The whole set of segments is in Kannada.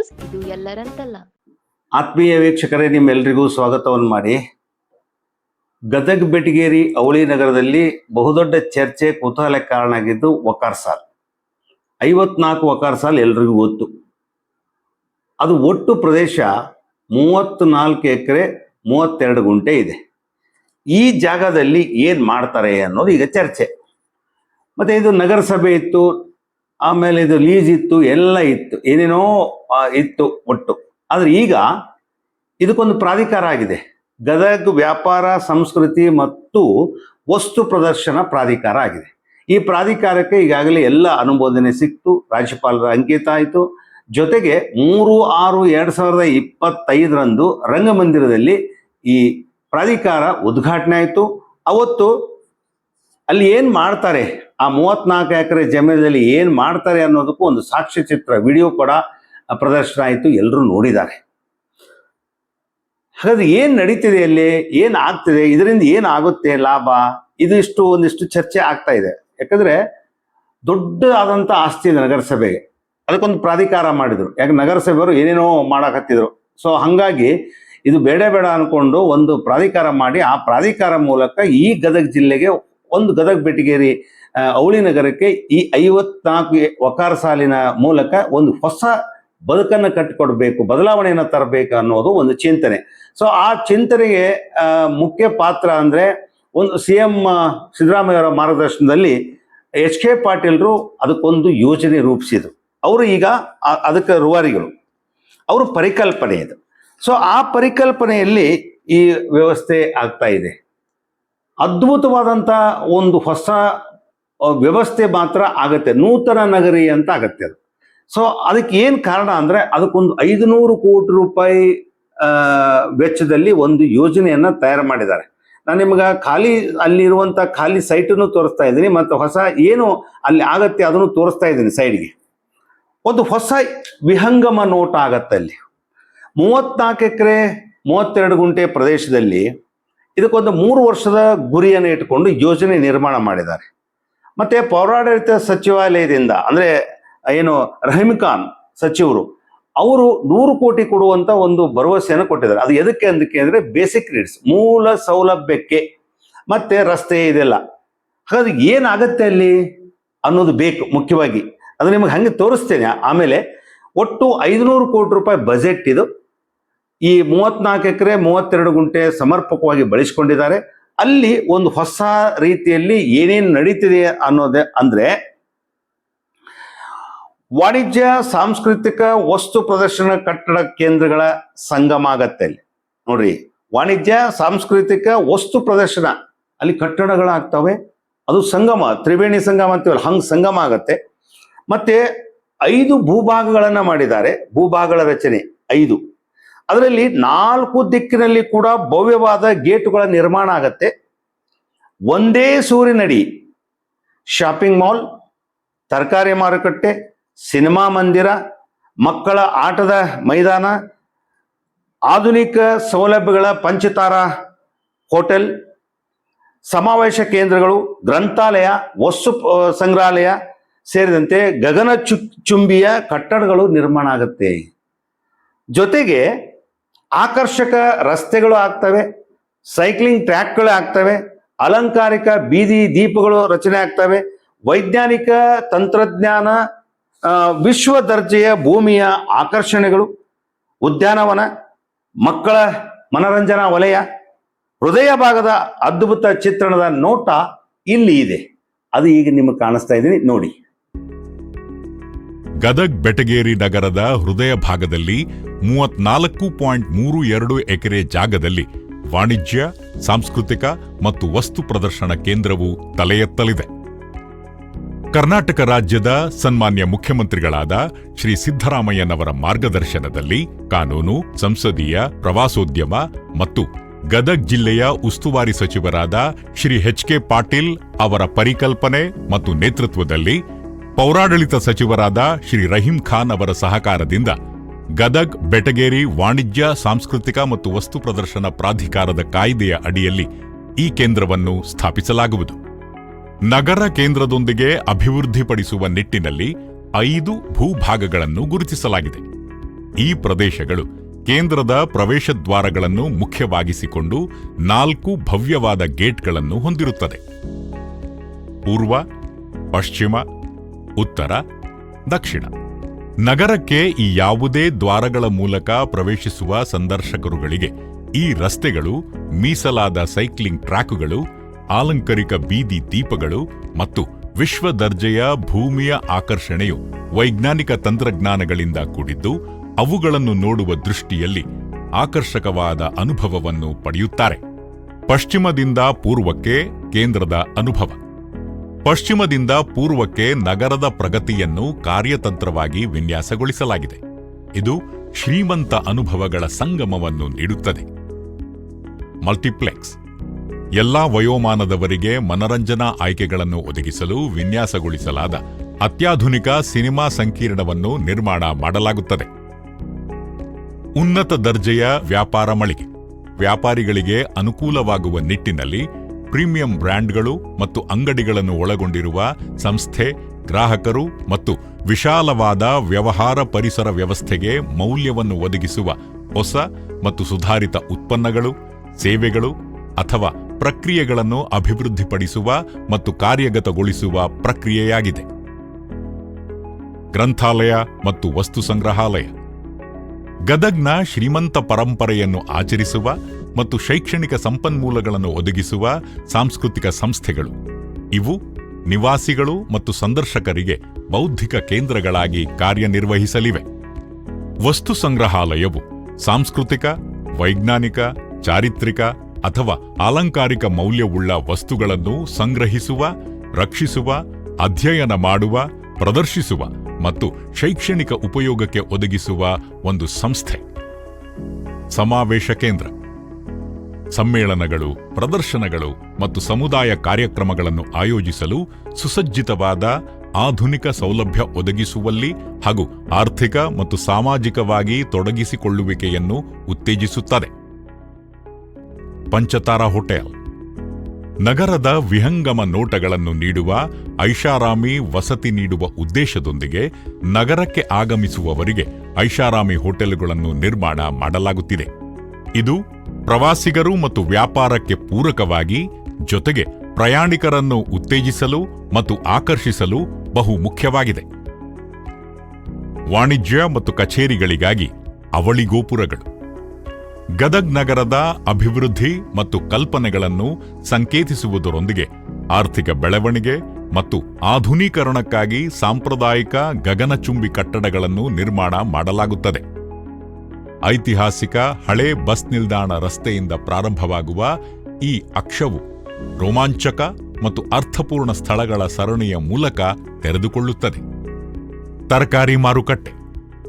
ನ್ಯೂಸ್ ಇದು ಎಲ್ಲರಂತಲ್ಲ. ಆತ್ಮೀಯ ವೀಕ್ಷಕರೇ ನಿಮ್ಮೆಲ್ಲರಿಗೂ ಸ್ವಾಗತವನ್ನು ಮಾಡಿ. ಗದಗ ಬೆಟಗೇರಿ ಅವಳಿ ನಗರದಲ್ಲಿ ಬಹುದೊಡ್ಡ ಚರ್ಚೆ ಕುತೂಹಲಕ್ಕೆ ಕಾರಣ ಆಗಿದ್ದು ವಕಾರ್ ಸಾಲ್. ಐವತ್ನಾಲ್ಕು ವಕಾರ್ ಸಾಲ್ ಎಲ್ರಿಗೂ ಗೊತ್ತು. ಅದು ಒಟ್ಟು ಪ್ರದೇಶ ಮೂವತ್ತ್ನಾಲ್ಕು ಎಕರೆ, ಮೂವತ್ತೆರಡು ಗುಂಟೆ ಇದೆ. ಈ ಜಾಗದಲ್ಲಿ ಏನು ಮಾಡ್ತಾರೆ ಅನ್ನೋದು ಈಗ ಚರ್ಚೆ. ಮತ್ತು ಇದು ನಗರಸಭೆ ಇತ್ತು ಆಮೇಲೆ ಇದು ಲೀಸ್ ಇತ್ತು, ಎಲ್ಲ ಇತ್ತು. ಏನೇನೋ ಇತ್ತು ಒಟ್ಟು. ಆದರೆ ಈಗ ಇದಕ್ಕೊಂದು ಪ್ರಾಧಿಕಾರ ಆಗಿದೆ. ಗದಗ ವ್ಯಾಪಾರ, ಸಂಸ್ಕೃತಿ ಮತ್ತು ವಸ್ತು ಪ್ರದರ್ಶನ ಪ್ರಾಧಿಕಾರ ಆಗಿದೆ. ಈ ಪ್ರಾಧಿಕಾರಕ್ಕೆ ಈಗಾಗಲೇ ಎಲ್ಲ ಅನುಮೋದನೆ ಸಿಕ್ತು. ರಾಜ್ಯಪಾಲರ ಅಂಕಿತ ಆಯಿತು. ಜೊತೆಗೆ ಮೂರು ಆರು ಎರಡು ಸಾವಿರದ ಇಪ್ಪತ್ತೈದರಂದು ರಂಗಮಂದಿರದಲ್ಲಿ ಈ ಪ್ರಾಧಿಕಾರ ಉದ್ಘಾಟನೆ ಆಯಿತು. ಅವತ್ತು ಅಲ್ಲಿ ಏನು ಮಾಡ್ತಾರೆ? ಆ ಮೂವತ್ನಾಲ್ಕು ಎಕರೆ ಜಮೀನಲ್ಲಿ ಏನು ಮಾಡ್ತಾರೆ ಅನ್ನೋದಕ್ಕೂ ಒಂದು ಸಾಕ್ಷ್ಯಚಿತ್ರ ವಿಡಿಯೋ ಕೂಡ ಪ್ರದರ್ಶನ ಆಯಿತು ಎಲ್ಲರೂ ನೋಡಿದ್ದಾರೆ. ಹಾಗಾದ್ರೆ ಏನು ನಡೀತಿದೆ ಅಲ್ಲಿ ಏನು ಆಗ್ತಿದೆ? ಇದರಿಂದ ಏನು ಆಗುತ್ತೆ ಲಾಭ? ಇದಿಷ್ಟು ಒಂದಿಷ್ಟು ಚರ್ಚೆ ಆಗ್ತಾ ಇದೆ. ಯಾಕಂದ್ರೆ ದೊಡ್ಡದಾದಂಥ ಆಸ್ತಿ ಇದೆ ನಗರಸಭೆಗೆ. ಅದಕ್ಕೊಂದು ಪ್ರಾಧಿಕಾರ ಮಾಡಿದ್ರು. ಯಾಕೆ ನಗರಸಭೆಯವರು ಏನೇನೋ ಮಾಡಕತ್ತಿದ್ರು. ಸೊ ಹಾಗಾಗಿ ಇದು ಬೇಡ ಬೇಡ ಅನ್ಕೊಂಡು ಒಂದು ಪ್ರಾಧಿಕಾರ ಮಾಡಿ, ಆ ಪ್ರಾಧಿಕಾರ ಮೂಲಕ ಈ ಗದಗ ಜಿಲ್ಲೆಗೆ ಒಂದು ಗದಗ ಬೆಟಗೇರಿ ಅವಳಿ ನಗರಕ್ಕೆ ಈ ಐವತ್ನಾಲ್ಕು ವಕಾರ ಸಾಲಿನ ಮೂಲಕ ಒಂದು ಹೊಸ ಬದುಕನ್ನು ಕಟ್ಟಿಕೊಡ್ಬೇಕು, ಬದಲಾವಣೆಯನ್ನು ತರಬೇಕು ಅನ್ನೋದು ಒಂದು ಚಿಂತನೆ. ಸೊ ಆ ಚಿಂತನೆಗೆ ಮುಖ್ಯ ಪಾತ್ರ ಅಂದರೆ ಒಂದು ಸಿ ಎಂ ಸಿದ್ದರಾಮಯ್ಯವರ ಮಾರ್ಗದರ್ಶನದಲ್ಲಿ ಎಚ್ ಕೆ ಪಾಟೀಲ್ರು ಅದಕ್ಕೊಂದು ಯೋಜನೆ ರೂಪಿಸಿದರು. ಅವರು ಈಗ ಅದಕ್ಕೆ ರೂವಾರಿಗಳು. ಅವರು ಪರಿಕಲ್ಪನೆ ಇದು. ಸೊ ಆ ಪರಿಕಲ್ಪನೆಯಲ್ಲಿ ಈ ವ್ಯವಸ್ಥೆ ಆಗ್ತಾ ಇದೆ. ಅದ್ಭುತವಾದಂಥ ಒಂದು ಹೊಸ ವ್ಯವಸ್ಥೆ ಮಾತ್ರ ಆಗತ್ತೆ. ನೂತನ ನಗರಿ ಅಂತ ಆಗತ್ತೆ ಅದು. ಸೊ ಅದಕ್ಕೆ ಏನು ಕಾರಣ ಅಂದರೆ, ಅದಕ್ಕೊಂದು ಐದುನೂರು ಕೋಟಿ ರೂಪಾಯಿ ವೆಚ್ಚದಲ್ಲಿ ಒಂದು ಯೋಜನೆಯನ್ನ ತಯಾರು ಮಾಡಿದ್ದಾರೆ. ನಾನು ನಿಮ್ಗೆ ಖಾಲಿ ಅಲ್ಲಿರುವಂಥ ಖಾಲಿ ಸೈಟನ್ನು ತೋರಿಸ್ತಾ ಇದ್ದೀನಿ, ಮತ್ತು ಹೊಸ ಏನು ಅಲ್ಲಿ ಆಗತ್ತೆ ಅದನ್ನು ತೋರಿಸ್ತಾ ಇದ್ದೀನಿ ಸೈಡ್ಗೆ ಒಂದು ಹೊಸ ವಿಹಂಗಮ ನೋಟ ಆಗತ್ತೆ ಅಲ್ಲಿ. ಮೂವತ್ನಾಲ್ಕು ಎಕರೆ, ಮೂವತ್ತೆರಡು ಗುಂಟೆ ಪ್ರದೇಶದಲ್ಲಿ ಇದಕ್ಕೊಂದು ಮೂರು ವರ್ಷದ ಗುರಿಯನ್ನು ಇಟ್ಟುಕೊಂಡು ಯೋಜನೆ ನಿರ್ಮಾಣ ಮಾಡಿದ್ದಾರೆ. ಮತ್ತೆ ಪೌರಾಡಳಿತ ಸಚಿವಾಲಯದಿಂದ, ಅಂದ್ರೆ ಏನು ರಹೀಮ್ ಖಾನ್ ಸಚಿವರು, ಅವರು ನೂರು ಕೋಟಿ ಕೊಡುವಂತ ಒಂದು ಭರವಸೆಯನ್ನು ಕೊಟ್ಟಿದ್ದಾರೆ. ಅದು ಎದಕ್ಕೆ ಅಂದಕ್ಕೆ ಅಂದ್ರೆ ಬೇಸಿಕ್ ನೀಡ್ಸ್ ಮೂಲ ಸೌಲಭ್ಯಕ್ಕೆ. ಮತ್ತೆ ರಸ್ತೆ ಇದೆಲ್ಲ. ಹಾಗಾದ್ರೆ ಏನಾಗತ್ತೆ ಅಲ್ಲಿ ಅನ್ನೋದು ಬೇಕು ಮುಖ್ಯವಾಗಿ. ಅದು ನಿಮಗೆ ಹಂಗೆ ತೋರಿಸ್ತೇನೆ. ಆಮೇಲೆ ಒಟ್ಟು ಐದುನೂರು ಕೋಟಿ ರೂಪಾಯಿ ಬಜೆಟ್ ಇದು. ಈ ಮೂವತ್ನಾಲ್ಕು ಎಕರೆ, ಮೂವತ್ತೆರಡು ಗುಂಟೆ ಸಮರ್ಪಕವಾಗಿ ಬಳಸಿಕೊಂಡಿದ್ದಾರೆ. ಅಲ್ಲಿ ಒಂದು ಹೊಸ ರೀತಿಯಲ್ಲಿ ಏನೇನು ನಡೀತಿದೆ ಅನ್ನೋದೇ ಅಂದರೆ, ವಾಣಿಜ್ಯ, ಸಾಂಸ್ಕೃತಿಕ ವಸ್ತು ಪ್ರದರ್ಶನ ಕಟ್ಟಡ ಕೇಂದ್ರಗಳ ಸಂಗಮ ಆಗತ್ತೆ ಅಲ್ಲಿ. ನೋಡ್ರಿ, ವಾಣಿಜ್ಯ, ಸಾಂಸ್ಕೃತಿಕ ವಸ್ತು ಪ್ರದರ್ಶನ ಅಲ್ಲಿ ಕಟ್ಟಡಗಳಾಗ್ತವೆ. ಅದು ಸಂಗಮ, ತ್ರಿವೇಣಿ ಸಂಗಮ ಅಂತೀವಲ್ಲ, ಹಂಗೆ ಸಂಗಮ ಆಗತ್ತೆ. ಮತ್ತೆ ಐದು ಭೂಭಾಗಗಳನ್ನು ಮಾಡಿದ್ದಾರೆ. ಭೂಭಾಗಗಳ ರಚನೆ ಐದು. ಅದರಲ್ಲಿ ನಾಲ್ಕು ದಿಕ್ಕಿನಲ್ಲಿ ಕೂಡ ಭವ್ಯವಾದ ಗೇಟುಗಳ ನಿರ್ಮಾಣ ಆಗತ್ತೆ. ಒಂದೇ ಸೂರಿನಡಿ ಶಾಪಿಂಗ್ ಮಾಲ್ ತರಕಾರಿ ಮಾರುಕಟ್ಟೆ ಸಿನಿಮಾ ಮಂದಿರ, ಮಕ್ಕಳ ಆಟದ ಮೈದಾನ, ಆಧುನಿಕ ಸೌಲಭ್ಯಗಳ ಪಂಚತಾರ, ಹೋಟೆಲ್, ಸಮಾವೇಶ ಕೇಂದ್ರಗಳು, ಗ್ರಂಥಾಲಯ, ವಸ್ತು ಸಂಗ್ರಹಾಲಯ ಸೇರಿದಂತೆ ಗಗನ ಚುಂಬಿಯ ಕಟ್ಟಡಗಳು ನಿರ್ಮಾಣ ಆಗುತ್ತೆ. ಜೊತೆಗೆ ಆಕರ್ಷಕ ರಸ್ತೆಗಳು ಆಗ್ತವೆ ಸೈಕ್ಲಿಂಗ್ ಟ್ರ್ಯಾಕ್ಗಳು ಆಗ್ತವೆ, ಅಲಂಕಾರಿಕ ಬೀದಿ ದೀಪಗಳು ರಚನೆ ಆಗ್ತವೆ, ವೈಜ್ಞಾನಿಕ ತಂತ್ರಜ್ಞಾನ ವಿಶ್ವ ದರ್ಜೆಯ ಭೂಮಿಯ ಆಕರ್ಷಣೆಗಳು, ಉದ್ಯಾನವನ, ಮಕ್ಕಳ ಮನರಂಜನಾ ವಲಯ, ಹೃದಯ ಭಾಗದ ಅದ್ಭುತ ಚಿತ್ರಣದ ನೋಟ ಇಲ್ಲಿ ಇದೆ. ಅದು ಈಗ ನಿಮಗೆ ಕಾಣಿಸ್ತಾ ಇದ್ದೀನಿ, ನೋಡಿ. ಗದಗ್ ಬೆಟಗೇರಿ ನಗರದ ಹೃದಯ ಭಾಗದಲ್ಲಿ ಮೂವತ್ನಾಲ್ಕು ಪಾಯಿಂಟ್ ಮೂರು ಎರಡು ಎಕರೆ ಜಾಗದಲ್ಲಿ ವಾಣಿಜ್ಯ, ಸಾಂಸ್ಕೃತಿಕ ಮತ್ತು ವಸ್ತು ಪ್ರದರ್ಶನ ಕೇಂದ್ರವು ತಲೆ ಎತ್ತಲಿದೆ ಕರ್ನಾಟಕ ರಾಜ್ಯದ ಸನ್ಮಾನ್ಯ ಮುಖ್ಯಮಂತ್ರಿಗಳಾದ ಶ್ರೀ ಸಿದ್ದರಾಮಯ್ಯನವರ ಮಾರ್ಗದರ್ಶನದಲ್ಲಿ ಕಾನೂನು, ಸಂಸದೀಯ, ಪ್ರವಾಸೋದ್ಯಮ ಮತ್ತು ಗದಗ್ ಜಿಲ್ಲೆಯ ಉಸ್ತುವಾರಿ ಸಚಿವರಾದ ಶ್ರೀ ಎಚ್ ಕೆ ಪಾಟೀಲ್ ಅವರ ಪರಿಕಲ್ಪನೆ ಮತ್ತು ನೇತೃತ್ವದಲ್ಲಿ ಪೌರಾಡಳಿತ ಸಚಿವರಾದ ಶ್ರೀ ರಹೀಂ ಖಾನ್ ಅವರ ಸಹಕಾರದಿಂದ ಗದಗ್, ಬೆಟಗೇರಿ ವಾಣಿಜ್ಯ, ಸಾಂಸ್ಕೃತಿಕ ಮತ್ತು ವಸ್ತು ಪ್ರದರ್ಶನ ಪ್ರಾಧಿಕಾರದ ಕಾಯ್ದೆಯ ಅಡಿಯಲ್ಲಿ ಈ ಕೇಂದ್ರವನ್ನು ಸ್ಥಾಪಿಸಲಾಗುವುದು. ನಗರ ಕೇಂದ್ರದೊಂದಿಗೆ ಅಭಿವೃದ್ಧಿಪಡಿಸುವ ನಿಟ್ಟಿನಲ್ಲಿ ಐದು ಭೂಭಾಗಗಳನ್ನು ಗುರುತಿಸಲಾಗಿದೆ. ಈ ಪ್ರದೇಶಗಳು ಕೇಂದ್ರದ ಪ್ರವೇಶ ದ್ವಾರಗಳನ್ನು ಮುಖ್ಯವಾಗಿಸಿಕೊಂಡು ನಾಲ್ಕು ಭವ್ಯವಾದ ಗೇಟ್ಗಳನ್ನು ಹೊಂದಿರುತ್ತದೆ. ಪೂರ್ವ, ಪಶ್ಚಿಮ, ಉತ್ತರ, ದಕ್ಷಿಣ. ನಗರಕ್ಕೆ ಈ ಯಾವುದೇ ದ್ವಾರಗಳ ಮೂಲಕ ಪ್ರವೇಶಿಸುವ ಸಂದರ್ಶಕರುಗಳಿಗೆ ಈ ರಸ್ತೆಗಳು, ಮೀಸಲಾದ ಸೈಕ್ಲಿಂಗ್ ಟ್ರ್ಯಾಕುಗಳು, ಆಲಂಕರಿಕ ಬೀದಿ ದೀಪಗಳು ಮತ್ತು ವಿಶ್ವ ದರ್ಜೆಯ ಭೂಮಿಯ ಆಕರ್ಷಣೆಯು ವೈಜ್ಞಾನಿಕ ತಂತ್ರಜ್ಞಾನಗಳಿಂದ ಕೂಡಿದ್ದು, ಅವುಗಳನ್ನು ನೋಡುವ ದೃಷ್ಟಿಯಲ್ಲಿ ಆಕರ್ಷಕವಾದ ಅನುಭವವನ್ನು ಪಡೆಯುತ್ತಾರೆ. ಪಶ್ಚಿಮದಿಂದ ಪೂರ್ವಕ್ಕೆ ಕೇಂದ್ರದ ಅನುಭವ. ಪಶ್ಚಿಮದಿಂದ ಪೂರ್ವಕ್ಕೆ ನಗರದ ಪ್ರಗತಿಯನ್ನು ಕಾರ್ಯತಂತ್ರವಾಗಿ ವಿನ್ಯಾಸಗೊಳಿಸಲಾಗಿದೆ. ಇದು ಶ್ರೀಮಂತ ಅನುಭವಗಳ ಸಂಗಮವನ್ನು ನೀಡುತ್ತದೆ. ಮಲ್ಟಿಪ್ಲೆಕ್ಸ್. ಎಲ್ಲಾ ವಯೋಮಾನದವರಿಗೆ ಮನರಂಜನಾ ಆಯ್ಕೆಗಳನ್ನು ಒದಗಿಸಲು ವಿನ್ಯಾಸಗೊಳಿಸಲಾದ ಅತ್ಯಾಧುನಿಕ ಸಿನಿಮಾ ಸಂಕೀರ್ಣವನ್ನು ನಿರ್ಮಾಣ ಮಾಡಲಾಗುತ್ತದೆ. ಉನ್ನತ ದರ್ಜೆಯ ವ್ಯಾಪಾರ ಮಳಿಗೆ. ವ್ಯಾಪಾರಿಗಳಿಗೆ ಅನುಕೂಲವಾಗುವ ನಿಟ್ಟಿನಲ್ಲಿ ಪ್ರೀಮಿಯಂ ಬ್ರ್ಯಾಂಡ್ಗಳು ಮತ್ತು ಅಂಗಡಿಗಳನ್ನು ಒಳಗೊಂಡಿರುವ ಸಂಸ್ಥೆ, ಗ್ರಾಹಕರು ಮತ್ತು ವಿಶಾಲವಾದ ವ್ಯವಹಾರ ಪರಿಸರ ವ್ಯವಸ್ಥೆಗೆ ಮೌಲ್ಯವನ್ನು ಒದಗಿಸುವ ಹೊಸ ಮತ್ತು ಸುಧಾರಿತ ಉತ್ಪನ್ನಗಳು, ಸೇವೆಗಳು ಅಥವಾ ಪ್ರಕ್ರಿಯೆಗಳನ್ನು ಅಭಿವೃದ್ಧಿಪಡಿಸುವ ಮತ್ತು ಕಾರ್ಯಗತಗೊಳಿಸುವ ಪ್ರಕ್ರಿಯೆಯಾಗಿದೆ. ಗ್ರಂಥಾಲಯ ಮತ್ತು ವಸ್ತು ಸಂಗ್ರಹಾಲಯ ಗದಗ್ನ ಶ್ರೀಮಂತ ಪರಂಪರೆಯನ್ನು ಆಚರಿಸುವ ಮತ್ತು ಶೈಕ್ಷಣಿಕ ಸಂಪನ್ಮೂಲಗಳನ್ನು ಒದಗಿಸುವ ಸಾಂಸ್ಕೃತಿಕ ಸಂಸ್ಥೆಗಳು. ಇವು ನಿವಾಸಿಗಳು ಮತ್ತು ಸಂದರ್ಶಕರಿಗೆ ಬೌದ್ಧಿಕ ಕೇಂದ್ರಗಳಾಗಿ ಕಾರ್ಯನಿರ್ವಹಿಸಲಿವೆ. ವಸ್ತು ಸಂಗ್ರಹಾಲಯವು ಸಾಂಸ್ಕೃತಿಕ, ವೈಜ್ಞಾನಿಕ, ಚಾರಿತ್ರಿಕ ಅಥವಾ ಅಲಂಕಾರಿಕ ಮೌಲ್ಯವುಳ್ಳ ವಸ್ತುಗಳನ್ನು ಸಂಗ್ರಹಿಸುವ, ರಕ್ಷಿಸುವ, ಅಧ್ಯಯನ ಮಾಡುವ, ಪ್ರದರ್ಶಿಸುವ ಮತ್ತು ಶೈಕ್ಷಣಿಕ ಉಪಯೋಗಕ್ಕೆ ಒದಗಿಸುವ ಒಂದು ಸಂಸ್ಥೆ. ಸಮಾವೇಶ ಕೇಂದ್ರ. ಸಮ್ಮೇಳನಗಳು, ಪ್ರದರ್ಶನಗಳು ಮತ್ತು ಸಮುದಾಯ ಕಾರ್ಯಕ್ರಮಗಳನ್ನು ಆಯೋಜಿಸಲು ಸುಸಜ್ಜಿತವಾದ ಆಧುನಿಕ ಸೌಲಭ್ಯ ಒದಗಿಸುವಲ್ಲಿ ಹಾಗೂ ಆರ್ಥಿಕ ಮತ್ತು ಸಾಮಾಜಿಕವಾಗಿ ತೊಡಗಿಸಿಕೊಳ್ಳುವಿಕೆಯನ್ನು ಉತ್ತೇಜಿಸುತ್ತದೆ. ಪಂಚತಾರಾ ಹೋಟೆಲ್. ನಗರದ ವಿಹಂಗಮ ನೋಟಗಳನ್ನು ನೀಡುವ ಐಷಾರಾಮಿ ವಸತಿ ನೀಡುವ ಉದ್ದೇಶದೊಂದಿಗೆ ನಗರಕ್ಕೆ ಆಗಮಿಸುವವರಿಗೆ ಐಷಾರಾಮಿ ಹೋಟೆಲ್ಗಳನ್ನು ನಿರ್ಮಾಣ ಮಾಡಲಾಗುತ್ತಿದೆ. ಇದು ಪ್ರವಾಸಿಗರು ಮತ್ತು ವ್ಯಾಪಾರಕ್ಕೆ ಪೂರಕವಾಗಿ, ಜೊತೆಗೆ ಪ್ರಯಾಣಿಕರನ್ನು ಉತ್ತೇಜಿಸಲು ಮತ್ತು ಆಕರ್ಷಿಸಲು ಬಹು ಮುಖ್ಯವಾಗಿದೆ. ವಾಣಿಜ್ಯ ಮತ್ತು ಕಚೇರಿಗಳಿಗಾಗಿ ಅವಳಿ ಗೋಪುರಗಳು. ಗದಗ್ ನಗರದ ಅಭಿವೃದ್ಧಿ ಮತ್ತು ಕಲ್ಪನೆಗಳನ್ನು ಸಂಕೇತಿಸುವುದರೊಂದಿಗೆ ಆರ್ಥಿಕ ಬೆಳವಣಿಗೆ ಮತ್ತು ಆಧುನೀಕರಣಕ್ಕಾಗಿ ಸಾಂಪ್ರದಾಯಿಕ ಗಗನಚುಂಬಿ ಕಟ್ಟಡಗಳನ್ನು ನಿರ್ಮಾಣ ಮಾಡಲಾಗುತ್ತದೆ. ಐತಿಹಾಸಿಕ ಹಳೆ ಬಸ್ ನಿಲ್ದಾಣ ರಸ್ತೆಯಿಂದ ಪ್ರಾರಂಭವಾಗುವ ಈ ಅಕ್ಷವು ರೋಮಾಂಚಕ ಮತ್ತು ಅರ್ಥಪೂರ್ಣ ಸ್ಥಳಗಳ ಸರಣಿಯ ಮೂಲಕ ತೆರೆದುಕೊಳ್ಳುತ್ತದೆ. ತರಕಾರಿ ಮಾರುಕಟ್ಟೆ.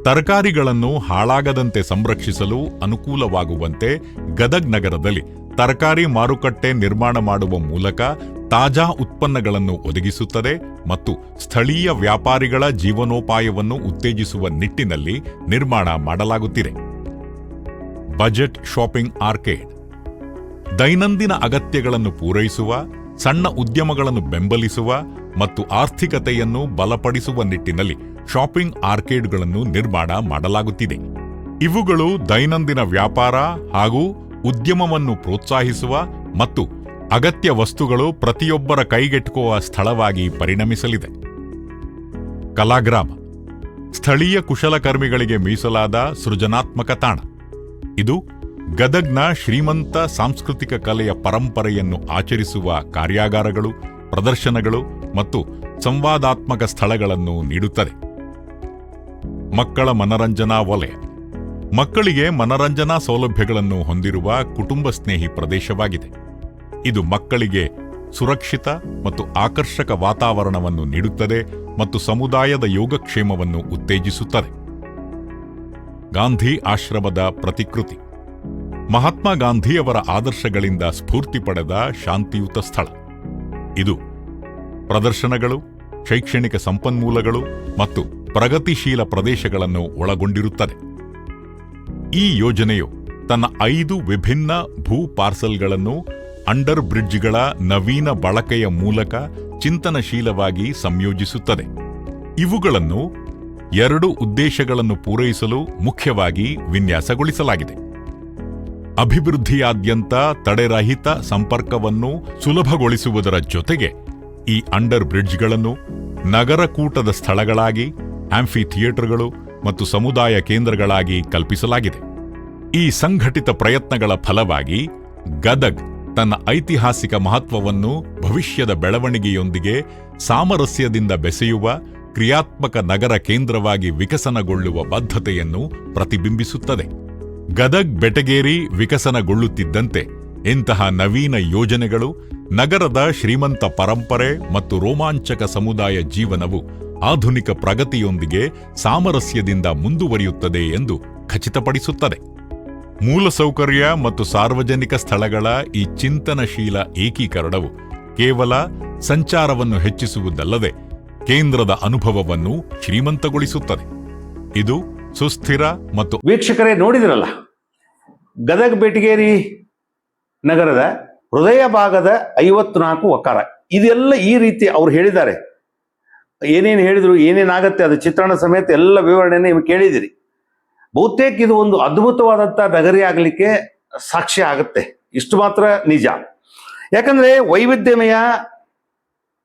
ತರಕಾರಿಗಳನ್ನು ಹಾಳಾಗದಂತೆ ಸಂರಕ್ಷಿಸಲು ಅನುಕೂಲವಾಗುವಂತೆ ಗದಗ್ ನಗರದಲ್ಲಿ ತರಕಾರಿ ಮಾರುಕಟ್ಟೆ ನಿರ್ಮಾಣ ಮಾಡುವ ಮೂಲಕ ತಾಜಾ ಉತ್ಪನ್ನಗಳನ್ನು ಒದಗಿಸುತ್ತದೆ ಮತ್ತು ಸ್ಥಳೀಯ ವ್ಯಾಪಾರಿಗಳ ಜೀವನೋಪಾಯವನ್ನು ಉತ್ತೇಜಿಸುವ ನಿಟ್ಟಿನಲ್ಲಿ ನಿರ್ಮಾಣ ಮಾಡಲಾಗುತ್ತಿದೆ. Budget shopping arcade. ದೈನಂದಿನ ಅಗತ್ಯಗಳನ್ನು ಪೂರೈಸುವ, ಸಣ್ಣ ಉದ್ಯಮಗಳನ್ನು ಬೆಂಬಲಿಸುವ ಮತ್ತು ಆರ್ಥಿಕತೆಯನ್ನು ಬಲಪಡಿಸುವ ನಿಟ್ಟಿನಲ್ಲಿ ಶಾಪಿಂಗ್ ಆರ್ಕೇಡ್ಗಳನ್ನು ನಿರ್ಮಾಣ ಮಾಡಲಾಗುತ್ತಿದೆ. ಇವುಗಳು ದೈನಂದಿನ ವ್ಯಾಪಾರ ಹಾಗೂ ಉದ್ಯಮವನ್ನು ಪ್ರೋತ್ಸಾಹಿಸುವ ಮತ್ತು ಅಗತ್ಯ ವಸ್ತುಗಳು ಪ್ರತಿಯೊಬ್ಬರ ಕೈಗೆಟುಕುವ ಸ್ಥಳವಾಗಿ ಪರಿಣಮಿಸಲಿದೆ. ಕಲಾಗ್ರಾಮ. ಸ್ಥಳೀಯ ಕುಶಲಕರ್ಮಿಗಳಿಗೆ ಮೀಸಲಾದ ಸೃಜನಾತ್ಮಕ ತಾಣ. ಇದು ಗದಗ್ನ ಶ್ರೀಮಂತ ಸಾಂಸ್ಕೃತಿಕ ಕಲೆಯ ಪರಂಪರೆಯನ್ನು ಆಚರಿಸುವ ಕಾರ್ಯಾಗಾರಗಳು, ಪ್ರದರ್ಶನಗಳು ಮತ್ತು ಸಂವಾದಾತ್ಮಕ ಸ್ಥಳಗಳನ್ನು ನೀಡುತ್ತದೆ. ಮಕ್ಕಳ ಮನರಂಜನಾ ವಲಯ. ಮಕ್ಕಳಿಗೆ ಮನರಂಜನಾ ಸೌಲಭ್ಯಗಳನ್ನು ಹೊಂದಿರುವ ಕುಟುಂಬ ಸ್ನೇಹಿ ಪ್ರದೇಶವಾಗಿದೆ. ಇದು ಮಕ್ಕಳಿಗೆ ಸುರಕ್ಷಿತ ಮತ್ತು ಆಕರ್ಷಕ ವಾತಾವರಣವನ್ನು ನೀಡುತ್ತದೆ ಮತ್ತು ಸಮುದಾಯದ ಯೋಗಕ್ಷೇಮವನ್ನು ಉತ್ತೇಜಿಸುತ್ತದೆ. ಗಾಂಧಿ ಆಶ್ರಮದ ಪ್ರತಿಕೃತಿ. ಮಹಾತ್ಮ ಗಾಂಧಿಯವರ ಆದರ್ಶಗಳಿಂದ ಸ್ಫೂರ್ತಿ ಪಡೆದ ಶಾಂತಿಯುತ ಸ್ಥಳ. ಇದು ಪ್ರದರ್ಶನಗಳು, ಶೈಕ್ಷಣಿಕ ಸಂಪನ್ಮೂಲಗಳು ಮತ್ತು ಪ್ರಗತಿಶೀಲ ಪ್ರದೇಶಗಳನ್ನು ಒಳಗೊಂಡಿರುತ್ತದೆ. ಈ ಯೋಜನೆಯು ತನ್ನ ಐದು ವಿಭಿನ್ನ ಭೂ ಪಾರ್ಸಲ್ಗಳನ್ನು ಅಂಡರ್ ಬ್ರಿಡ್ಜ್ಗಳ ನವೀನ ಬಳಕೆಯ ಮೂಲಕ ಚಿಂತನಶೀಲವಾಗಿ ಸಂಯೋಜಿಸುತ್ತದೆ. ಇವುಗಳನ್ನು ಎರಡು ಉದ್ದೇಶಗಳನ್ನು ಪೂರೈಸಲು ಮುಖ್ಯವಾಗಿ ವಿನ್ಯಾಸಗೊಳಿಸಲಾಗಿದೆ. ಅಭಿವೃದ್ಧಿಯಾದ್ಯಂತ ತಡೆರಹಿತ ಸಂಪರ್ಕವನ್ನು ಸುಲಭಗೊಳಿಸುವುದರ ಜೊತೆಗೆ ಈ ಅಂಡರ್ ಬ್ರಿಡ್ಜ್ಗಳನ್ನು ನಗರಕೂಟದ ಸ್ಥಳಗಳಾಗಿ ಆಂಫಿ ಥಿಯೇಟರ್ಗಳು ಮತ್ತು ಸಮುದಾಯ ಕೇಂದ್ರಗಳಾಗಿ ಕಲ್ಪಿಸಲಾಗಿದೆ. ಈ ಸಂಘಟಿತ ಪ್ರಯತ್ನಗಳ ಫಲವಾಗಿ ಗದಗ್ ತನ್ನ ಐತಿಹಾಸಿಕ ಮಹತ್ವವನ್ನು ಭವಿಷ್ಯದ ಬೆಳವಣಿಗೆಯೊಂದಿಗೆ ಸಾಮರಸ್ಯದಿಂದ ಬೆಸೆಯುವ ಕ್ರಿಯಾತ್ಮಕ ನಗರ ಕೇಂದ್ರವಾಗಿ ವಿಕಸನಗೊಳ್ಳುವ ಬದ್ಧತೆಯನ್ನು ಪ್ರತಿಬಿಂಬಿಸುತ್ತದೆ. ಗದಗ್ ಬೆಟಗೇರಿ ವಿಕಸನಗೊಳ್ಳುತ್ತಿದ್ದಂತೆ ಇಂತಹ ನವೀನ ಯೋಜನೆಗಳು ನಗರದ ಶ್ರೀಮಂತ ಪರಂಪರೆ ಮತ್ತು ರೋಮಾಂಚಕ ಸಮುದಾಯ ಜೀವನವು ಆಧುನಿಕ ಪ್ರಗತಿಯೊಂದಿಗೆ ಸಾಮರಸ್ಯದಿಂದ ಮುಂದುವರಿಯುತ್ತದೆ ಎಂದು ಖಚಿತಪಡಿಸುತ್ತದೆ. ಮೂಲಸೌಕರ್ಯ ಮತ್ತು ಸಾರ್ವಜನಿಕ ಸ್ಥಳಗಳ ಈ ಚಿಂತನಶೀಲ ಏಕೀಕರಣವು ಕೇವಲ ಸಂಚಾರವನ್ನು ಹೆಚ್ಚಿಸುವುದಲ್ಲದೆ ಕೇಂದ್ರದ ಅನುಭವವನ್ನು ಶ್ರೀಮಂತಗೊಳಿಸುತ್ತದೆ. ಇದು ಸುಸ್ಥಿರ ಮತ್ತು ವೀಕ್ಷಕರೇ, ನೋಡಿದಿರಲ್ಲ? ಗದಗ ಬೆಟಗೇರಿ ನಗರದ ಹೃದಯ ಭಾಗದ ಐವತ್ನಾಲ್ಕು ವಕಾರ ಇದೆಲ್ಲ ಈ ರೀತಿ ಅವ್ರು ಹೇಳಿದ್ದಾರೆ. ಏನೇನು ಹೇಳಿದ್ರು ಏನೇನಾಗತ್ತೆ ಅದು ಚಿತ್ರಣ ಸಮೇತ ಎಲ್ಲ ವಿವರಣೆಯನ್ನು ನೀವು ಕೇಳಿದಿರಿ ಬಹುತೇಕ ಇದು ಒಂದು ಅದ್ಭುತವಾದಂಥ ನಗರಿ ಆಗಲಿಕ್ಕೆ ಸಾಕ್ಷ್ಯ ಆಗುತ್ತೆ. ಇಷ್ಟು ಮಾತ್ರ ನಿಜ. ಯಾಕಂದ್ರೆ ವೈವಿಧ್ಯಮಯ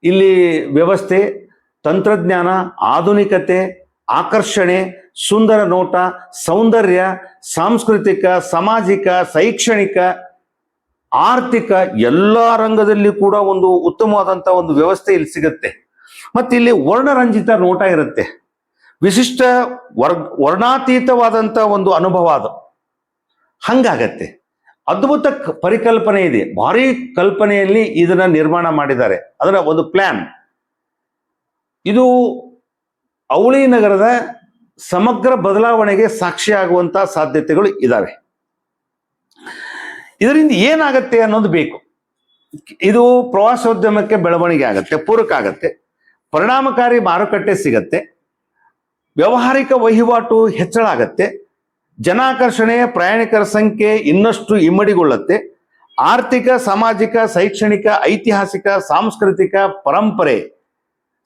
ಇಲ್ಲಿ ವ್ಯವಸ್ಥೆ ತಂತ್ರಜ್ಞಾನ, ಆಧುನಿಕತೆ, ಆಕರ್ಷಣೆ, ಸುಂದರ ನೋಟ, ಸೌಂದರ್ಯ, ಸಾಂಸ್ಕೃತಿಕ, ಸಾಮಾಜಿಕ, ಶೈಕ್ಷಣಿಕ, ಆರ್ಥಿಕ ಎಲ್ಲ ರಂಗದಲ್ಲಿ ಕೂಡ ಒಂದು ಉತ್ತಮವಾದಂಥ ಒಂದು ವ್ಯವಸ್ಥೆ ಇಲ್ಲಿ ಸಿಗುತ್ತೆ. ಮತ್ತೆ ಇಲ್ಲಿ ವರ್ಣರಂಜಿತ ನೋಟ ಇರುತ್ತೆ. ವಿಶಿಷ್ಟ ವರ್ಗ ವರ್ಣಾತೀತವಾದಂಥ ಒಂದು ಅನುಭವ ಅದು. ಹಂಗಾಗತ್ತೆ. ಅದ್ಭುತ ಪರಿಕಲ್ಪನೆ ಇದೆ. ಭಾರಿ ಕಲ್ಪನೆಯಲ್ಲಿ ಇದನ್ನ ನಿರ್ಮಾಣ ಮಾಡಿದ್ದಾರೆ. ಅದರ ಒಂದು ಪ್ಲಾನ್. ಇದು ಅವಳಿ ನಗರದ ಸಮಗ್ರ ಬದಲಾವಣೆಗೆ ಸಾಕ್ಷಿಯಾಗುವಂತ ಸಾಧ್ಯತೆಗಳು ಇದಾವೆ. ಇದರಿಂದ ಏನಾಗತ್ತೆ ಅನ್ನೋದು ಬೇಕು. ಇದು ಪ್ರವಾಸೋದ್ಯಮಕ್ಕೆ ಬೆಳವಣಿಗೆ ಆಗತ್ತೆ, ಪೂರಕ ಆಗತ್ತೆ, ಪರಿಣಾಮಕಾರಿ ಮಾರುಕಟ್ಟೆ ಸಿಗತ್ತೆ, ವ್ಯಾವಹಾರಿಕ ವಹಿವಾಟು ಹೆಚ್ಚಳ ಆಗತ್ತೆ, ಜನಾಕರ್ಷಣೆ, ಪ್ರಯಾಣಿಕರ ಸಂಖ್ಯೆ ಇನ್ನಷ್ಟು ಇಮ್ಮಡಿಗೊಳ್ಳುತ್ತೆ, ಆರ್ಥಿಕ, ಸಾಮಾಜಿಕ, ಶೈಕ್ಷಣಿಕ, ಐತಿಹಾಸಿಕ, ಸಾಂಸ್ಕೃತಿಕ ಪರಂಪರೆ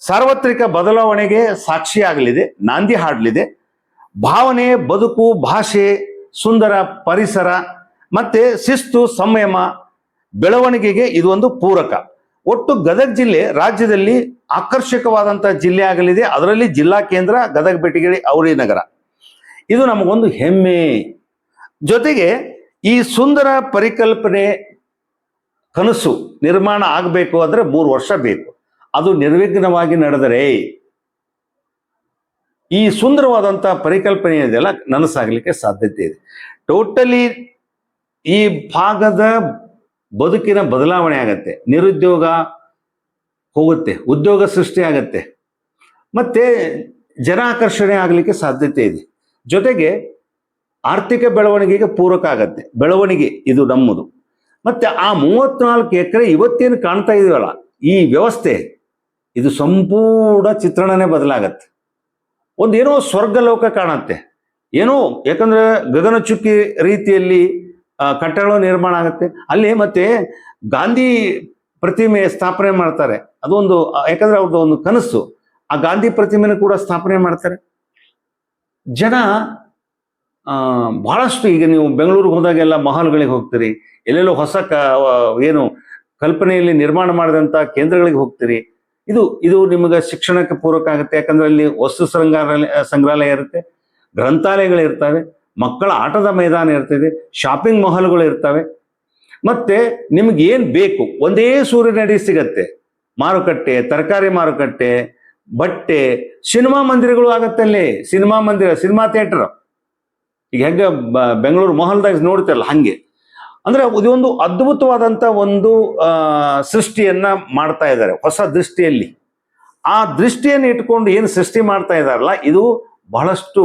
ಸಾರ್ವತ್ರಿಕ ಬದಲಾವಣೆಗೆ ಸಾಕ್ಷಿಯಾಗಲಿದೆ, ನಾಂದಿ ಹಾಡಲಿದೆ. ಭಾವನೆ, ಬದುಕು, ಭಾಷೆ, ಸುಂದರ ಪರಿಸರ, ಮತ್ತೆ ಶಿಸ್ತು, ಸಂಯಮ, ಬೆಳವಣಿಗೆಗೆ ಇದು ಒಂದು ಪೂರಕ. ಒಟ್ಟು ಗದಗ ಜಿಲ್ಲೆ ರಾಜ್ಯದಲ್ಲಿ ಆಕರ್ಷಕವಾದಂಥ ಜಿಲ್ಲೆ ಆಗಲಿದೆ. ಅದರಲ್ಲಿ ಜಿಲ್ಲಾ ಕೇಂದ್ರ ಗದಗ, ಬೆಟಗಿರಿ ಔರಿ ನಗರ. ಇದು ನಮಗೊಂದು ಹೆಮ್ಮೆ. ಜೊತೆಗೆ ಈ ಸುಂದರ ಪರಿಕಲ್ಪನೆ ಕನಸು ನಿರ್ಮಾಣ ಆಗಬೇಕು ಅಂದ್ರೆ ಮೂರು ವರ್ಷ ಬೇಕು. ಅದು ನಿರ್ವಿಘ್ನವಾಗಿ ನಡೆದರೆ ಈ ಸುಂದರವಾದಂಥ ಪರಿಕಲ್ಪನೆ ಇದೆಯಲ್ಲ, ನನಸಾಗಲಿಕ್ಕೆ ಸಾಧ್ಯತೆ ಇದೆ. ಟೋಟಲಿ ಈ ಭಾಗದ ಬದುಕಿನ ಬದಲಾವಣೆ ಆಗತ್ತೆ. ನಿರುದ್ಯೋಗ ಹೋಗುತ್ತೆ, ಉದ್ಯೋಗ ಸೃಷ್ಟಿ ಆಗತ್ತೆ. ಮತ್ತೆ ಜನಾಕರ್ಷಣೆ ಆಗಲಿಕ್ಕೆ ಸಾಧ್ಯತೆ ಇದೆ. ಜೊತೆಗೆ ಆರ್ಥಿಕ ಬೆಳವಣಿಗೆಗೆ ಪೂರಕ ಆಗತ್ತೆ. ಬೆಳವಣಿಗೆ ಇದು ನಮ್ಮದು. ಮತ್ತೆ ಆ ಮೂವತ್ನಾಲ್ಕು ಎಕರೆ ಇವತ್ತೇನು ಕಾಣ್ತಾ ಇದೀವಲ್ಲ ಈ ವ್ಯವಸ್ಥೆ ಇದು ಸಂಪೂರ್ಣ ಚಿತ್ರಣನೇ ಬದಲಾಗತ್ತೆ. ಒಂದೇನೋ ಸ್ವರ್ಗಲೋಕ ಕಾಣತ್ತೆ. ಏನೋ, ಯಾಕಂದ್ರೆ ಗಗನಚುಕ್ಕಿ ರೀತಿಯಲ್ಲಿ ಕಟ್ಟಡ ನಿರ್ಮಾಣ ಆಗುತ್ತೆ. ಅಲ್ಲಿ ಮತ್ತೆ ಗಾಂಧಿ ಪ್ರತಿಮೆ ಸ್ಥಾಪನೆ ಮಾಡ್ತಾರೆ. ಅದೊಂದು, ಯಾಕಂದ್ರೆ ಅವ್ರದ್ದು ಒಂದು ಕನಸು. ಆ ಗಾಂಧಿ ಪ್ರತಿಮೆನ ಕೂಡ ಸ್ಥಾಪನೆ ಮಾಡ್ತಾರೆ. ಜನ ಬಹಳಷ್ಟು ಈಗ ನೀವು ಬೆಂಗಳೂರಿಗೆ ಹೋದಾಗೆಲ್ಲ ಮಹಲ್ಗಳಿಗೆ ಹೋಗ್ತೀರಿ. ಎಲ್ಲೆಲ್ಲೋ ಹೊಸ ಏನು ಕಲ್ಪನೆಯಲ್ಲಿ ನಿರ್ಮಾಣ ಮಾಡಿದಂಥ ಕೇಂದ್ರಗಳಿಗೆ ಹೋಗ್ತೀರಿ. ಇದು ಇದು ನಿಮಗೆ ಶಿಕ್ಷಣಕ್ಕೆ ಪೂರಕ ಆಗುತ್ತೆ ಯಾಕಂದ್ರೆ ಅಲ್ಲಿ ವಸ್ತು ಸಂಗ್ರಹಾಲಯ ಸಂಗ್ರಹಾಲಯ ಇರುತ್ತೆ, ಗ್ರಂಥಾಲಯಗಳು ಇರ್ತವೆ, ಮಕ್ಕಳ ಆಟದ ಮೈದಾನ ಇರ್ತದೆ ಶಾಪಿಂಗ್ ಮಾಲ್ಗಳು ಇರ್ತವೆ. ಮತ್ತೆ ನಿಮ್ಗೆ ಏನು ಬೇಕು? ಒಂದೇ ಸೂರ್ಯನಡಿ ಸಿಗತ್ತೆ. ಮಾರುಕಟ್ಟೆ, ತರಕಾರಿ ಮಾರುಕಟ್ಟೆ, ಬಟ್ಟೆ, ಸಿನಿಮಾ ಮಂದಿರಗಳು ಆಗತ್ತೆ ಅಲ್ಲಿ. ಸಿನಿಮಾ ಮಂದಿರ, ಸಿನಿಮಾ ಥಿಯೇಟರ್. ಈಗ ಹೆಂಗೆ ಬೆಂಗಳೂರು ಮೊಹಲ್ದಾಗ ನೋಡ್ತಾರಲ್ಲ ಹಂಗೆ. ಅಂದ್ರೆ ಇದೊಂದು ಅದ್ಭುತವಾದಂತ ಒಂದು ಸೃಷ್ಟಿಯನ್ನ ಮಾಡ್ತಾ ಇದ್ದಾರೆ, ಹೊಸ ದೃಷ್ಟಿಯಲ್ಲಿ. ಆ ದೃಷ್ಟಿಯನ್ನು ಇಟ್ಕೊಂಡು ಏನು ಸೃಷ್ಟಿ ಮಾಡ್ತಾ ಇದ್ದಾರಲ್ಲ, ಇದು ಬಹಳಷ್ಟು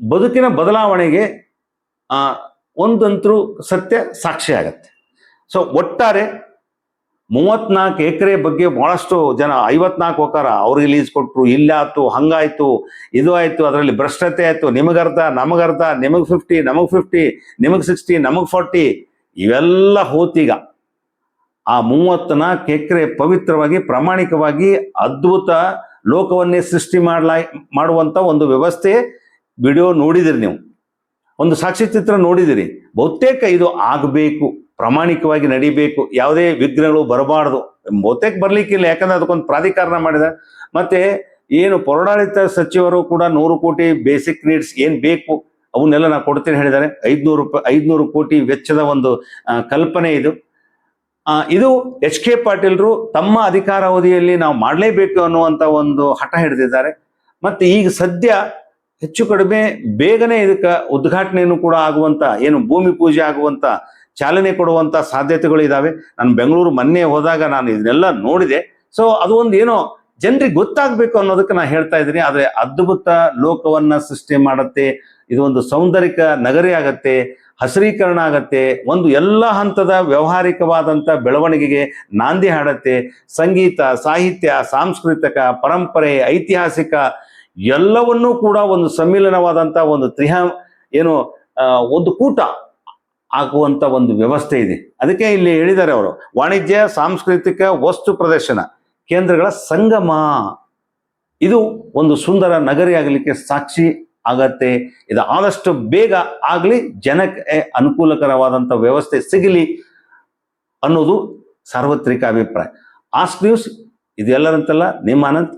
ಬದುಕಿನ ಬದಲಾವಣೆಗೆ ಒಂದಂತರೂ ಸತ್ಯ ಸಾಕ್ಷಿ ಆಗತ್ತೆ. ಸೊ ಒಟ್ಟಾರೆ ಮೂವತ್ನಾಲ್ಕು ಎಕರೆ ಬಗ್ಗೆ ಭಾಳಷ್ಟು ಜನ, ಐವತ್ನಾಲ್ಕು ಹೋಕಾರ ಅವ್ರಿಗೆ ಲೀಸ್ ಕೊಟ್ಟರು ಇಲ್ಲಾಯ್ತು ಹಂಗಾಯ್ತು, ಇದು ಆಯ್ತು, ಅದರಲ್ಲಿ ಭ್ರಷ್ಟತೆ ಆಯ್ತು ನಿಮಗರ್ಧ ನಮಗರ್ಧ ನಿಮಗೆ ಫಿಫ್ಟಿ ನಮಗೆ ಫಿಫ್ಟಿ ನಿಮಗೆ ಸಿಕ್ಸ್ಟಿ ನಮಗೆ ಫಾರ್ಟಿ ಇವೆಲ್ಲ ಹೋತೀಗ ಆ ಮೂವತ್ನಾಲ್ಕು ಎಕರೆ ಪವಿತ್ರವಾಗಿ, ಪ್ರಾಮಾಣಿಕವಾಗಿ, ಅದ್ಭುತ ಲೋಕವನ್ನೇ ಸೃಷ್ಟಿ ಮಾಡ್ಲಾ, ಮಾಡುವಂತ ಒಂದು ವ್ಯವಸ್ಥೆ ವಿಡಿಯೋ ನೋಡಿದಿರಿ ನೀವು. ಒಂದು ಸಾಕ್ಷಿ ಚಿತ್ರ ನೋಡಿದಿರಿ. ಬಹುತೇಕ ಇದು ಆಗಬೇಕು. ಪ್ರಾಮಾಣಿಕವಾಗಿ ನಡಿಬೇಕು, ಯಾವುದೇ ವಿಘ್ನಗಳು ಬರಬಾರ್ದು. ಬಹುತೇಕ ಬರ್ಲಿಕ್ಕಿಲ್ಲ ಯಾಕಂದ್ರೆ ಅದಕ್ಕೊಂದು ಪ್ರಾಧಿಕಾರನ ಮಾಡಿದ. ಮತ್ತೆ ಏನು ಪೌರಾಡಳಿತ ಸಚಿವರು ಕೂಡ ನೂರು ಕೋಟಿ ಬೇಸಿಕ್ ನೀಡ್ಸ್ ಏನ್ ಬೇಕು, ಅವನ್ನೆಲ್ಲ ನಾನು ಕೊಡ್ತೀನಿ ಹೇಳಿದ್ದಾರೆ. ಐದ್ನೂರು ರೂಪಾಯಿ ಐದ್ನೂರು ಕೋಟಿ ವೆಚ್ಚದ ಒಂದು ಕಲ್ಪನೆ ಇದು. ಇದು ಎಚ್ ಕೆ ಪಾಟೀಲ್ರು ತಮ್ಮ ಅಧಿಕಾರಾವಧಿಯಲ್ಲಿ ನಾವು ಮಾಡಲೇಬೇಕು ಅನ್ನುವಂತ ಒಂದು ಹಠ ಹಿಡಿದಿದ್ದಾರೆ. ಮತ್ತೆ ಈಗ ಸದ್ಯ ಹೆಚ್ಚು ಕಡಿಮೆ ಬೇಗನೆ ಇದಕ್ಕೆ ಉದ್ಘಾಟನೆಯನ್ನು ಕೂಡ ಆಗುವಂತ, ಏನು ಭೂಮಿ ಪೂಜೆ ಆಗುವಂತ ಚಾಲನೆ ಕೊಡುವಂತ ಸಾಧ್ಯತೆಗಳು ಇದಾವೆ ನಾನು ಬೆಂಗಳೂರು ಮೊನ್ನೆ ಹೋದಾಗ ನಾನು ಇದನ್ನೆಲ್ಲ ನೋಡಿದೆ. ಸೊ ಅದು ಒಂದು ಏನೋ ಜನರಿಗೆ ಗೊತ್ತಾಗಬೇಕು ಅನ್ನೋದಕ್ಕೆ ನಾನು ಹೇಳ್ತಾ ಇದ್ದೀನಿ. ಆದರೆ ಅದ್ಭುತ ಲೋಕವನ್ನ ಸೃಷ್ಟಿ ಮಾಡುತ್ತೆ, ಇದು ಒಂದು ಸೌಂದರ್ಯಕ ನಗರಿ ಆಗತ್ತೆ, ಹಸಿರೀಕರಣ ಆಗತ್ತೆ, ಒಂದು ಎಲ್ಲ ಹಂತದ ವ್ಯವಹಾರಿಕವಾದಂತ ಬೆಳವಣಿಗೆಗೆ ನಾಂದಿ ಹಾಡತ್ತೆ. ಸಂಗೀತ, ಸಾಹಿತ್ಯ, ಸಾಂಸ್ಕೃತಿಕ, ಪರಂಪರೆ, ಐತಿಹಾಸಿಕ ಎಲ್ಲವನ್ನೂ ಕೂಡ ಒಂದು ಸಮ್ಮಿಲನವಾದಂಥ ಒಂದು ತ್ರಿಹ ಏನು ಒಂದು ಕೂಟ ಆಗುವಂತ ಒಂದು ವ್ಯವಸ್ಥೆ ಇದೆ. ಅದಕ್ಕೆ ಇಲ್ಲಿ ಹೇಳಿದ್ದಾರೆ ಅವರು, ವಾಣಿಜ್ಯ, ಸಾಂಸ್ಕೃತಿಕ ವಸ್ತು ಪ್ರದರ್ಶನ, ಕೇಂದ್ರಗಳ ಸಂಗಮ. ಇದು ಒಂದು ಸುಂದರ ನಗರಿ ಆಗಲಿಕ್ಕೆ ಸಾಕ್ಷಿ ಆಗತ್ತೆ. ಇದು ಆದಷ್ಟು ಬೇಗ ಆಗಲಿ ಜನಕ್ಕೆ ಅನುಕೂಲಕರವಾದಂಥ ವ್ಯವಸ್ಥೆ ಸಿಗಲಿ ಅನ್ನೋದು ಸಾರ್ವತ್ರಿಕ ಅಭಿಪ್ರಾಯ. ಆಸ್ಕ್ ನ್ಯೂಸ್ ಇದೆಲ್ಲರಂತಲ್ಲ ನಿಮ್ಮ ಅನಂತ್.